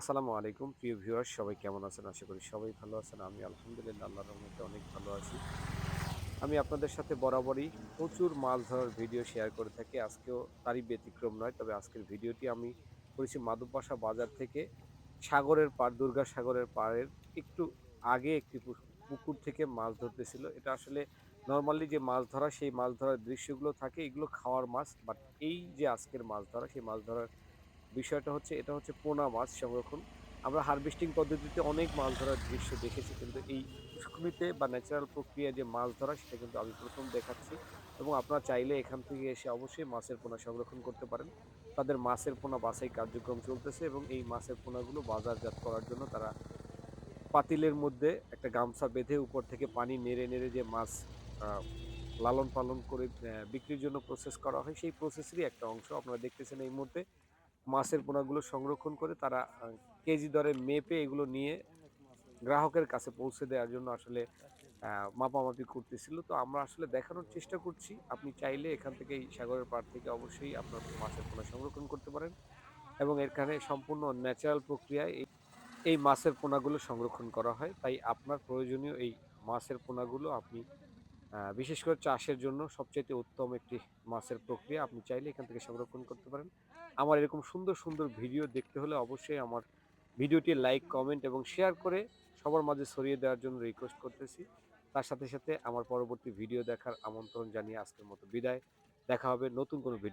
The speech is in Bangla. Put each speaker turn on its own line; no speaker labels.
আসসালামু আলাইকুম। প্রিয় ভিউয়ার সবাই কেমন আছেন? আশা করি সবাই ভালো আছেন। আমি আলহামদুলিল্লাহ আল্লাহর রহমতে অনেক ভালো আছি। আমি আপনাদের সাথে বরাবরই প্রচুর মাছ ধরার ভিডিও শেয়ার করে থাকি। আজকেও তারই ব্যতিক্রম নয়, তবে আজকের ভিডিওটি আমি করেছি মাধববাসা বাজার থেকে সাগরের পাড়, দুর্গা সাগরের পাড়ের একটু আগে একটি পুকুর থেকে মাছ ধরতেছিল। এটা আসলে নর্মালি যে মাছ ধরা, সেই মাছ ধরার দৃশ্যগুলো থাকে, এগুলো খাওয়ার মাছ, বাট এই যে আজকের মাছ ধরা, সেই মাছ ধরার বিষয়টা হচ্ছে এটা হচ্ছে পোনা মাছ সংরক্ষণ। আমরা হারভেস্টিং পদ্ধতিতে অনেক মাছ ধরার দৃশ্য দেখেছি, কিন্তু এই পুষ্করিতে বা ন্যাচারাল প্রক্রিয়া যে মাছ ধরা সেটা কিন্তু আমি প্রথম দেখাচ্ছি এবং আপনারা চাইলে এখান থেকে এসে অবশ্যই মাছের পোনা সংরক্ষণ করতে পারেন। তাদের মাছের পোনা বাছাই কার্যক্রম চলতেছে এবং এই মাছের পোনাগুলো বাজারজাত করার জন্য তারা পাতিলের মধ্যে একটা গামছা বেঁধে উপর থেকে পানি নেড়ে নেড়ে যে মাছ লালন পালন করে বিক্রির জন্য প্রসেস করা হয়, সেই প্রসেসেরই একটা অংশ আপনারা দেখতেছেন এই মুহূর্তে। মাছের পোনাগুলো সংরক্ষণ করে তারা কেজি দরে মেপে এগুলো নিয়ে গ্রাহকের কাছে পৌঁছে দেওয়ার জন্য আসলে মাপামাপি করতেছিল। তো আমরা আসলে দেখানোর চেষ্টা করছি। আপনি চাইলে এখান থেকে এই সাগরের পাড় থেকে অবশ্যই আপনার মাছের পোনা সংরক্ষণ করতে পারেন এবং এখানে সম্পূর্ণ ন্যাচারাল প্রক্রিয়ায় এই মাছের পোনাগুলো সংরক্ষণ করা হয়। তাই আপনার প্রয়োজনীয় এই মাছের পোনাগুলো আপনি বিশেষ করে চাষের জন্য সবচেয়ে উত্তম একটি মাছের প্রক্রিয়া। আপনি চাইলে এখান থেকে সংরক্ষণ করতে পারেন। আমার এরকম সুন্দর সুন্দর ভিডিও দেখতে হলে অবশ্যই আমার ভিডিওটি লাইক, কমেন্ট এবং শেয়ার করে সবার মাঝে ছড়িয়ে দেওয়ার জন্য রিকোয়েস্ট করতেছি। তার সাথে সাথে আমার পরবর্তী ভিডিও দেখার আমন্ত্রণ জানিয়ে আজকের মতো বিদায়। দেখা হবে নতুন কোনো ভিডিও